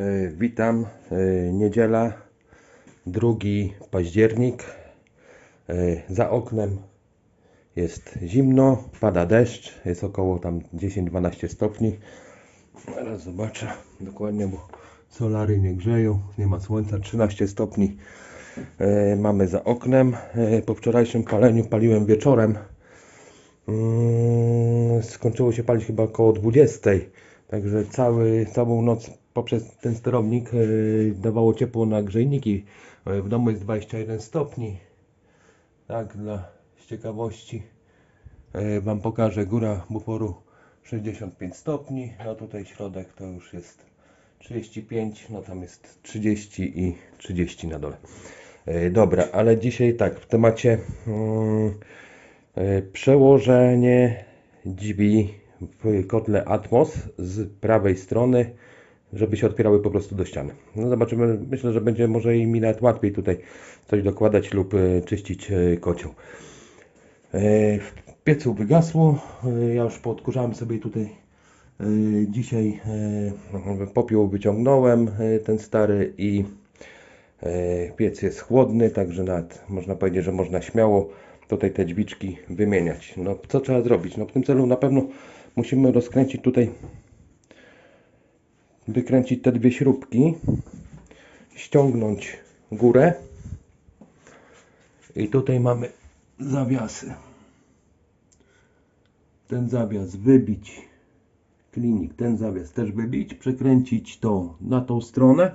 E, Witam. E, Niedziela, 2 październik. E, Za oknem jest zimno, pada deszcz, jest około tam 10-12 stopni. Zaraz zobaczę dokładnie, bo solary nie grzeją, nie ma słońca, 13 stopni mamy za oknem. Po wczorajszym paleniu paliłem wieczorem. Mm, skończyło się palić chyba około 20. Także cały, całą noc poprzez ten sterownik e, dawało ciepło na grzejniki. E, W domu jest 21 stopni. Tak, dla ciekawości e, Wam pokażę. Góra buforu 65 stopni. No tutaj środek to już jest 35. No tam jest 30 i 30 na dole. Dobra, ale dzisiaj tak, w temacie e, przełożenie drzwi w kotle Atmos z prawej strony, żeby się otwierały po prostu do ściany. No zobaczymy, myślę, że będzie może i mi nawet łatwiej tutaj coś dokładać lub e, czyścić e, kocioł. E, W piecu wygasło, ja już poodkurzałem sobie tutaj dzisiaj popiół wyciągnąłem, ten stary i Piec jest chłodny, także nawet można powiedzieć, że można śmiało tutaj te drzwiczki wymieniać. No co trzeba zrobić? No w tym celu na pewno musimy rozkręcić tutaj, wykręcić te dwie śrubki, ściągnąć górę i tutaj mamy zawiasy. Ten zawias wybić, klinik, ten zawias też wybić, przekręcić to na tą stronę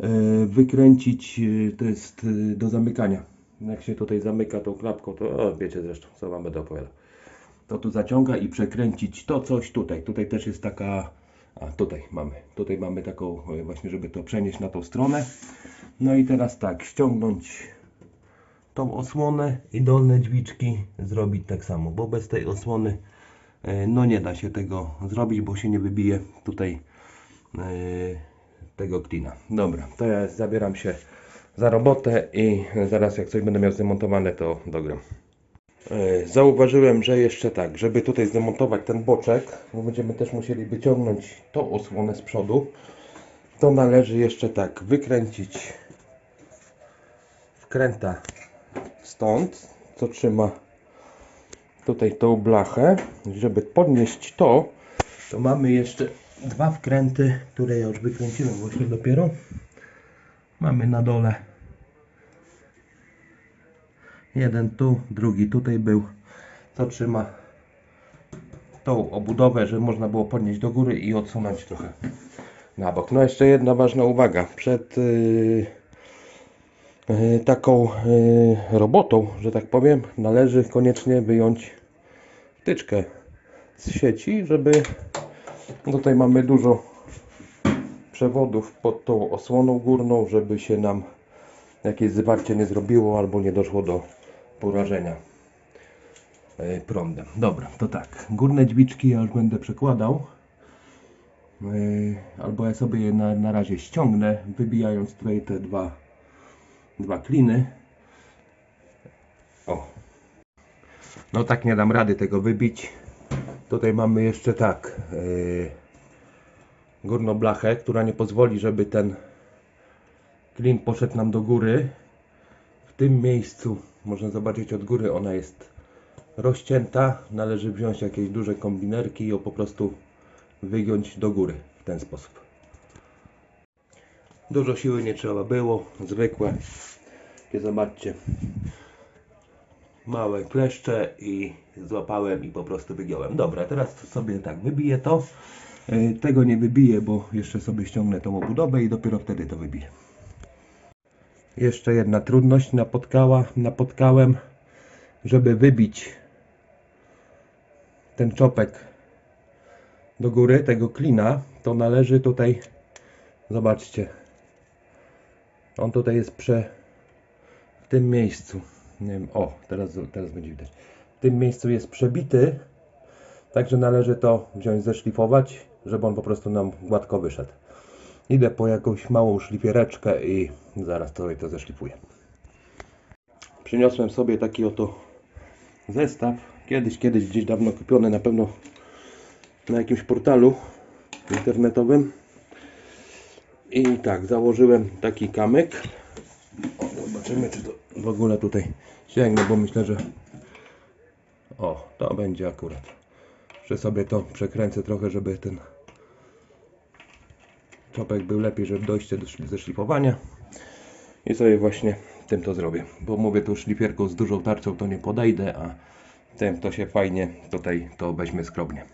e, wykręcić, e, to jest e, do zamykania. Jak się tutaj zamyka tą klapką, to o, wiecie zresztą, co Wam będę opowiadał. To tu zaciąga i przekręcić to coś tutaj. Tutaj też jest taka, a tutaj mamy, tutaj mamy taką e, właśnie, żeby to przenieść na tą stronę. No i teraz tak, ściągnąć tą osłonę i dolne drzwiczki zrobić tak samo, bo bez tej osłony e, no nie da się tego zrobić, bo się nie wybije tutaj e, tego klina. Dobra, to ja zabieram się za robotę i zaraz jak coś będę miał zdemontowane to dogram. E, Zauważyłem, że jeszcze tak, żeby tutaj zdemontować ten boczek, bo będziemy też musieli wyciągnąć tą osłonę z przodu, to należy jeszcze tak wykręcić wkręta stąd, co trzyma tutaj tą blachę, żeby podnieść to, to mamy jeszcze dwa wkręty, które ja już wykręciłem właśnie dopiero. Mamy na dole jeden tu, drugi tutaj był, co trzyma tą obudowę, żeby można było podnieść do góry i odsunąć trochę na bok. No jeszcze jedna ważna uwaga. Przed yy, yy, taką yy, robotą, że tak powiem, należy koniecznie wyjąć wtyczkę z sieci, żeby tutaj mamy dużo przewodów pod tą osłoną górną, żeby się nam jakieś zwarcie nie zrobiło albo nie doszło do porażenia e, prądem. Dobra, to tak. Górne drzwiczki ja już będę przekładał. E, Albo ja sobie je na, na razie ściągnę, wybijając tutaj te dwa, dwa kliny. O. No tak nie dam rady tego wybić. Tutaj mamy jeszcze tak. Yy, górną blachę, która nie pozwoli, żeby ten klin poszedł nam do góry. Tym miejscu można zobaczyć od góry, ona jest rozcięta. Należy wziąć jakieś duże kombinerki i ją po prostu wygiąć do góry w ten sposób. Dużo siły nie trzeba było, zwykłe. Takie zobaczcie, małe kleszcze i złapałem i po prostu wygiąłem. Dobra, teraz sobie tak wybiję to. E, Tego nie wybiję, bo jeszcze sobie ściągnę tą obudowę i dopiero wtedy to wybiję. Jeszcze jedna trudność napotkała, napotkałem, żeby wybić ten czopek do góry, tego klina, to należy tutaj, zobaczcie, on tutaj jest prze, w tym miejscu, nie wiem, o, teraz, teraz będzie widać, w tym miejscu jest przebity, także należy to wziąć, zeszlifować, żeby on po prostu nam gładko wyszedł. Idę po jakąś małą szlifiereczkę i zaraz tutaj to zeszlifuję. Przyniosłem sobie taki oto zestaw, kiedyś, kiedyś gdzieś dawno kupiony, na pewno na jakimś portalu internetowym. I tak, założyłem taki kamyk. O, zobaczymy, czy to w ogóle tutaj sięgnie, bo myślę, że o, to będzie akurat. Że sobie to przekręcę trochę, żeby ten czopek był lepiej, żeby dojście do ze szlifowania. I sobie właśnie tym to zrobię. Bo mówię tu szlifierką z dużą tarczą to nie podejdę, a tym to się fajnie tutaj to weźmie skromnie.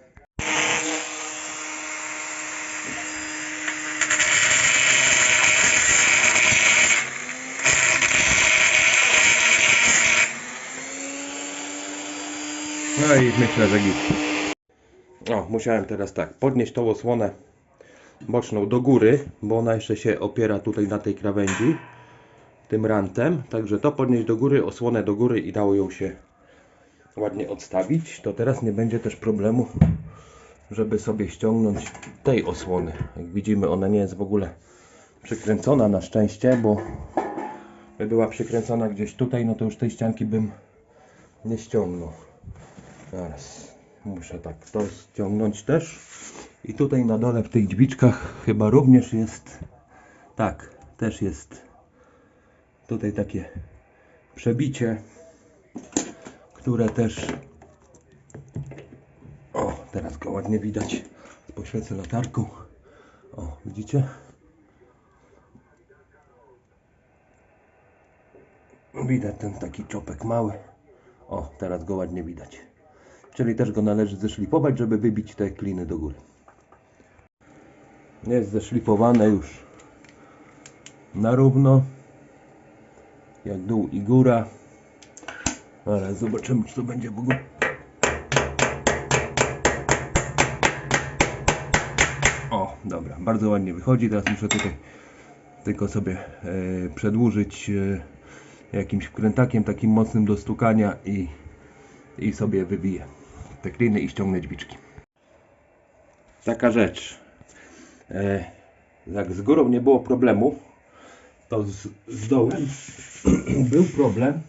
No i myślę, że git. O, musiałem teraz tak, podnieść tą osłonę boczną do góry, bo ona jeszcze się opiera tutaj na tej krawędzi tym rantem, także to podnieść do góry, osłonę do góry i dało ją się ładnie odstawić, to teraz nie będzie też problemu, żeby sobie ściągnąć tej osłony. Jak widzimy, ona nie jest w ogóle przykręcona na szczęście, bo by była przykręcona gdzieś tutaj, no to już tej ścianki bym nie ściągnął. Zaraz muszę tak to ściągnąć też. I tutaj na dole w tych drzwiczkach chyba również jest. Tak, też jest tutaj takie przebicie, które też. O, teraz go ładnie widać. Poświecę latarką. O, widzicie? Widać ten taki czopek mały. O, teraz go ładnie widać. Czyli też go należy zeszlifować, żeby wybić te kliny do góry. Jest zeszlifowane już na równo. Jak dół i góra. Ale zobaczymy, czy to będzie w ogóle. O, dobra, bardzo ładnie wychodzi. Teraz muszę tutaj tylko sobie e, przedłużyć e, jakimś wkrętakiem takim mocnym do stukania i, i sobie wybiję te kliny i ściągnę drzwiczki. Taka rzecz. E, jak z górą nie było problemu, to z, z dołem był problem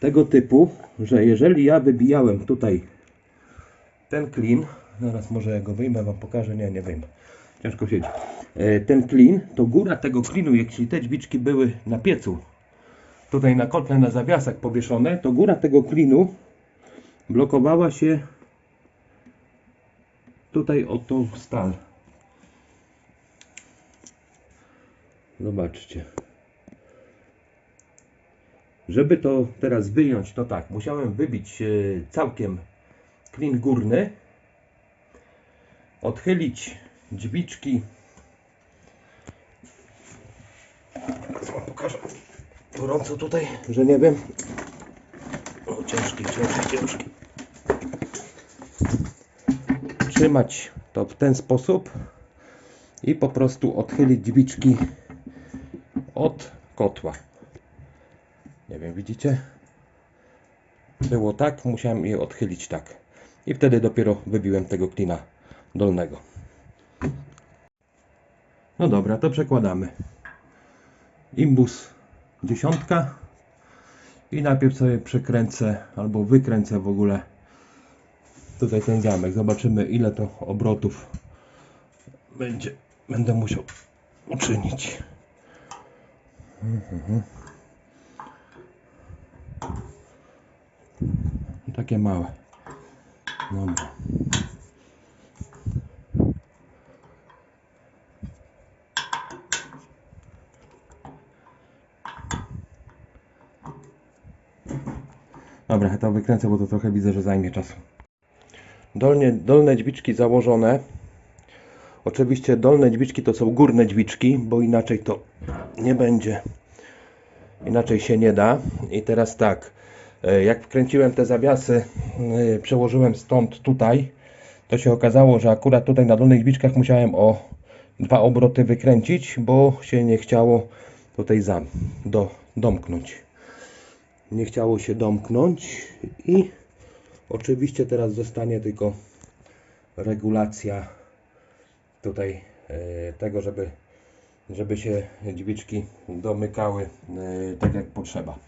tego typu, że jeżeli ja wybijałem tutaj ten klin, zaraz może ja go wyjmę, wam pokażę, nie, nie wyjmę, ciężko siedzi. E, ten klin, to góra tego klinu, jeśli te drzwiczki były na piecu, tutaj na kotle, na zawiasach powieszone, to góra tego klinu blokowała się tutaj o tą stal. Zobaczcie. Żeby to teraz wyjąć, to tak, musiałem wybić e, całkiem klin górny, odchylić drzwiczki. Wam pokażę gorąco tutaj, że nie wiem. O, ciężki, ciężki, ciężki. Trzymać to w ten sposób i po prostu odchylić drzwiczki od kotła. Nie wiem, widzicie? Było tak, musiałem je odchylić tak. I wtedy dopiero wybiłem tego klina dolnego. No dobra, to przekładamy. Imbus dziesiątka i najpierw sobie przekręcę albo wykręcę w ogóle tutaj ten zamek. Zobaczymy ile to obrotów będzie, będę musiał uczynić. Mhm. Takie małe. Dobra. Dobra, ja to wykręcę, bo to trochę widzę, że zajmie czasu. Dolnie, dolne dźwiczki założone. Oczywiście dolne dźwiczki to są górne dźwiczki, bo inaczej to nie będzie. Inaczej się nie da. I teraz tak, e, jak wkręciłem te zawiasy, e, przełożyłem stąd tutaj, to się okazało, że akurat tutaj na dolnych dźwiczkach musiałem o dwa obroty wykręcić, bo się nie chciało tutaj zam, do, domknąć. Nie chciało się domknąć i oczywiście teraz zostanie tylko regulacja tutaj e, tego, żeby, żeby się dźwiczki domykały e, tak jak potrzeba.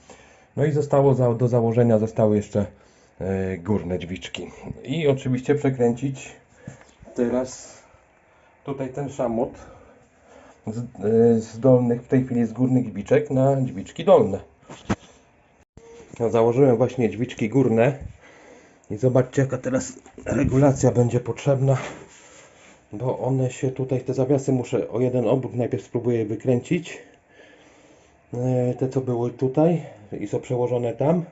No i zostało do założenia zostały jeszcze e, górne dźwiczki. I oczywiście przekręcić teraz tutaj ten szamot z, y, z dolnych, w tej chwili z górnych dźwiczek na dźwiczki dolne. No, założyłem właśnie dźwiczki górne i zobaczcie jaka teraz regulacja będzie potrzebna, bo one się tutaj, te zawiasy muszę o jeden obrót najpierw spróbuję wykręcić. E, Te co były tutaj i są przełożone tam,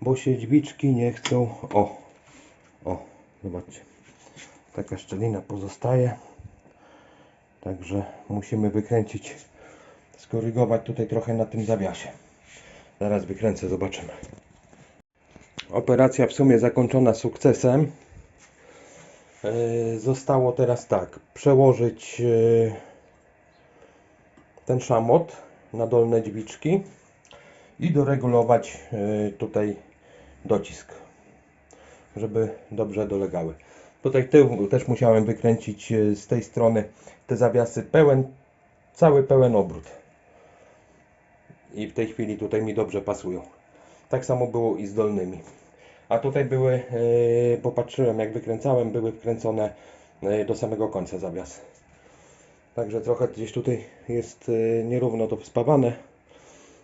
bo się dźwiczki nie chcą, o, o, zobaczcie, taka szczelina pozostaje. Także musimy wykręcić, skorygować tutaj trochę na tym zawiasie. Zaraz wykręcę, zobaczymy. Operacja w sumie zakończona sukcesem. Yy, Zostało teraz tak, przełożyć yy, ten szamot na dolne dźwiczki i doregulować yy, tutaj docisk, żeby dobrze dolegały. Tutaj tył też musiałem wykręcić z tej strony te zawiasy pełen, cały pełen obrót. I w tej chwili tutaj mi dobrze pasują. Tak samo było i z dolnymi. A tutaj były, popatrzyłem jak wykręcałem, były wkręcone yy, do samego końca zawias. Także trochę gdzieś tutaj jest yy, nierówno to spawane.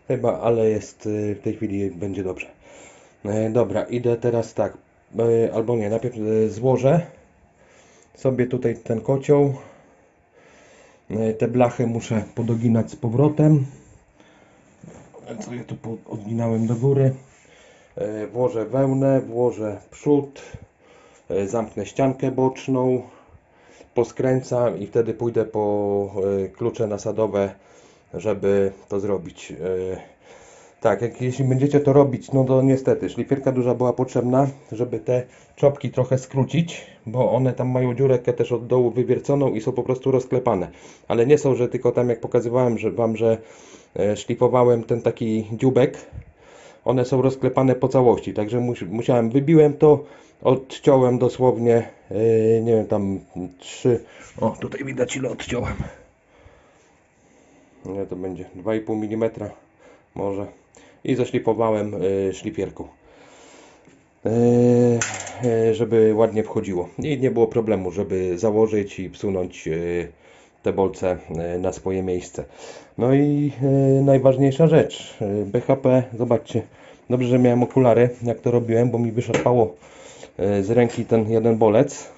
Chyba, ale jest w tej chwili będzie dobrze. Dobra, idę teraz tak, albo nie, najpierw złożę sobie tutaj ten kocioł. Te blachy muszę podoginać z powrotem. Co ja tu odginałem do góry. E, Włożę wełnę, włożę przód, e, zamknę ściankę boczną, poskręcam i wtedy pójdę po e, klucze nasadowe, żeby to zrobić. Tak, jak, jeśli będziecie to robić, no to niestety szlifierka duża była potrzebna, żeby te czopki trochę skrócić, bo one tam mają dziurkę też od dołu wywierconą i są po prostu rozklepane. Ale nie są, że tylko tam jak pokazywałem że Wam, że szlifowałem ten taki dziubek, one są rozklepane po całości, także mus, musiałem, wybiłem to, odciąłem dosłownie, yy, nie wiem, tam trzy, o tutaj widać ile odciąłem. Nie, to będzie 2,5 mm może i zaszlifowałem yy, szlifierką. Yy, yy, żeby ładnie wchodziło i nie było problemu, żeby założyć i wsunąć te bolce yy, na swoje miejsce. No i yy, najważniejsza rzecz, yy, BHP, zobaczcie, dobrze, że miałem okulary, jak to robiłem, bo mi wyszarpało z ręki ten jeden bolec.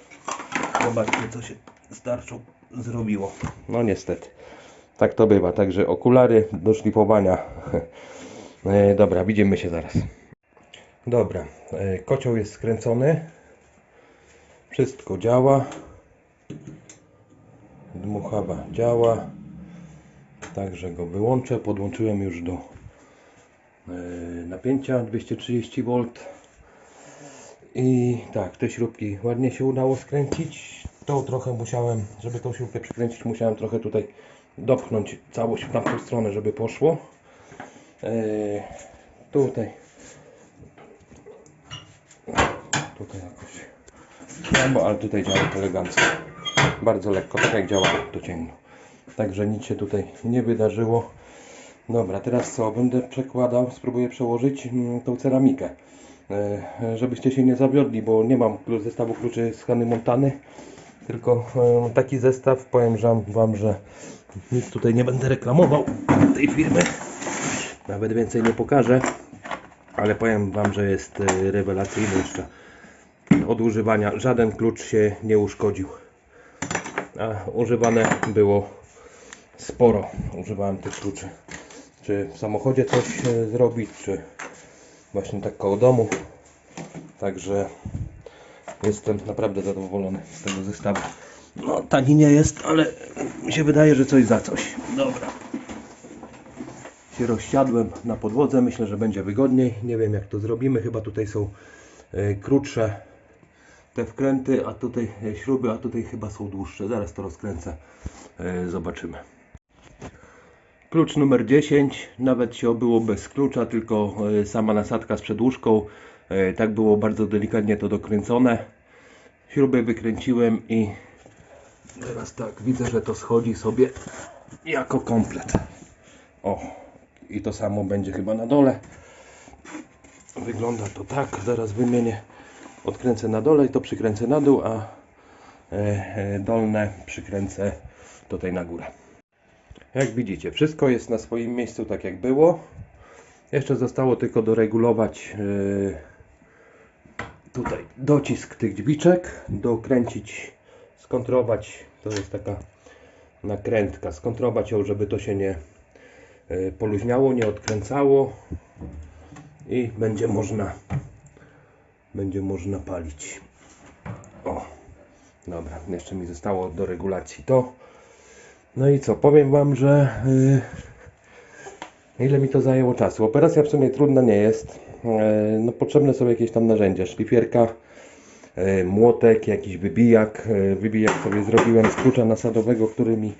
Zobaczcie, co się z tarczą zrobiło. No niestety, tak to bywa, także okulary do szlifowania. Dobra, widzimy się zaraz. Dobra, e, kocioł jest skręcony. Wszystko działa. Dmuchawa działa. Także go wyłączę. Podłączyłem już do e, napięcia 230 V. I tak, te śrubki ładnie się udało skręcić. To trochę musiałem, żeby tą śrubkę przykręcić, musiałem trochę tutaj dopchnąć całość w tamtą stronę, żeby poszło. E, tutaj Tutaj jakoś. No, bo, ale tutaj działa elegancko. Bardzo lekko, tak jak działało, to ciemno. Także nic się tutaj nie wydarzyło. Dobra, teraz co? Będę przekładał, spróbuję przełożyć mm, tą ceramikę. E, żebyście się nie zawiodli, bo nie mam zestawu kluczy z Hany Montany. Tylko e, taki zestaw, powiem Wam, że nic tutaj nie będę reklamował tej firmy. Nawet więcej nie pokażę. Ale powiem Wam, że jest e, rewelacyjny jeszcze od używania. Żaden klucz się nie uszkodził. A używane było sporo. Używałem tych kluczy. Czy w samochodzie coś e, zrobić, czy właśnie tak koło domu. Także jestem naprawdę zadowolony z tego zestawu. No tani nie jest, ale mi się wydaje, że coś za coś. Dobra się rozsiadłem na podłodze. Myślę, że będzie wygodniej. Nie wiem jak to zrobimy. Chyba tutaj są e, krótsze te wkręty, a tutaj e, śruby, a tutaj chyba są dłuższe. Zaraz to rozkręcę. E, Zobaczymy. Klucz numer 10. Nawet się obyło bez klucza, tylko e, sama nasadka z przedłużką. Tak było bardzo delikatnie to dokręcone. Śrubę wykręciłem i teraz tak, widzę, że to schodzi sobie jako komplet. O, i to samo będzie chyba na dole. Wygląda to tak. Zaraz wymienię. Odkręcę na dole i to przykręcę na dół, a e, e, dolne przykręcę tutaj na górę. Jak widzicie, wszystko jest na swoim miejscu tak jak było. Jeszcze zostało tylko doregulować yy, tutaj docisk tych drzwiczek, dokręcić, skontrować, to jest taka nakrętka, skontrować ją, żeby to się nie poluźniało, nie odkręcało i będzie można będzie można palić. O, dobra, jeszcze mi zostało do regulacji to. No i co, powiem Wam, że yy, ile mi to zajęło czasu. Operacja w sumie trudna nie jest. Yy, no potrzebne są jakieś tam narzędzia, szlifierka, yy, młotek, jakiś wybijak. Yy, wybijak sobie zrobiłem z klucza nasadowego, który mi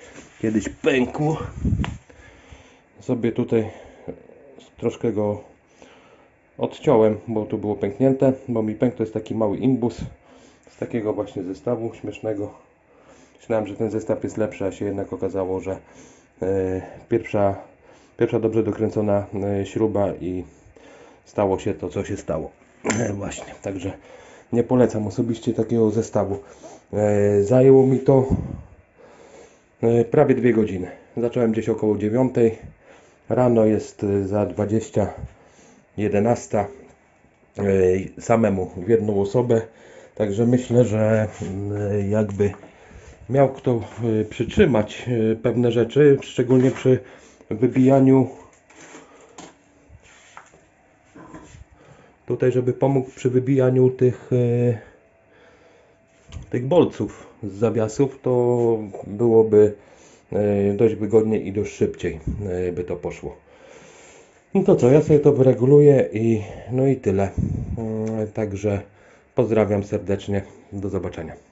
kiedyś pękł. Sobie tutaj troszkę go odciąłem, bo tu było pęknięte, bo mi pękł to jest taki mały imbus z takiego właśnie zestawu śmiesznego. Myślałem, że ten zestaw jest lepszy, a się jednak okazało, że e, pierwsza, pierwsza dobrze dokręcona e, śruba i stało się to, co się stało. E, właśnie, także nie polecam osobiście takiego zestawu. E, zajęło mi to e, prawie dwie godziny. Zacząłem gdzieś około 9. Rano jest za 20 11 e, samemu w jedną osobę. Także myślę, że mm, jakby miał kto e, przytrzymać e, pewne rzeczy, szczególnie przy wybijaniu tutaj, żeby pomógł przy wybijaniu tych tych bolców z zawiasów, to byłoby dość wygodnie i dość szybciej by to poszło. No to co, ja sobie to wyreguluję i no i tyle. Mm, Także pozdrawiam serdecznie. Do zobaczenia.